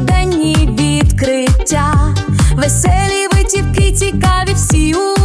щоденні відкриття, веселі витівки, цікаві всі у.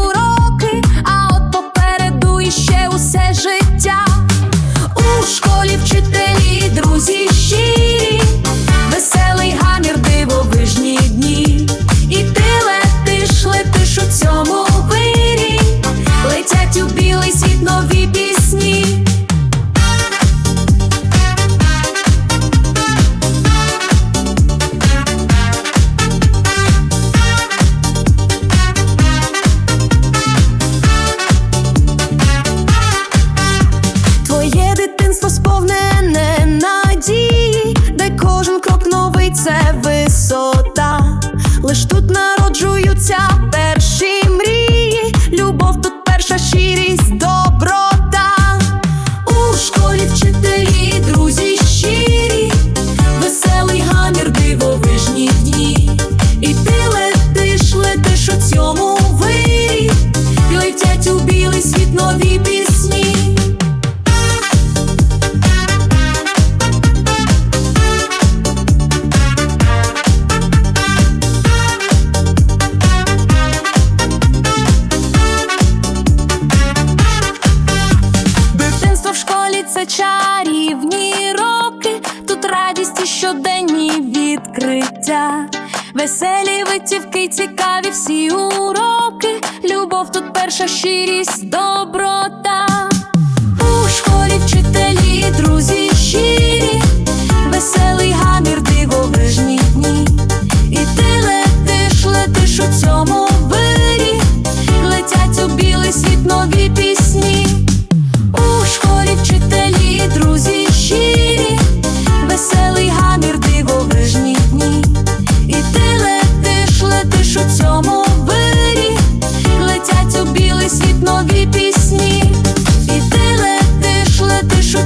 все чарівні роки, тут радість і щоденні відкриття, веселі витівки, цікаві всі уроки. Любов тут перша щирість, доброта.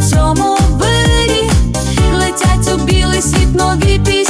цьому вирі летять у білий світ нові пісні.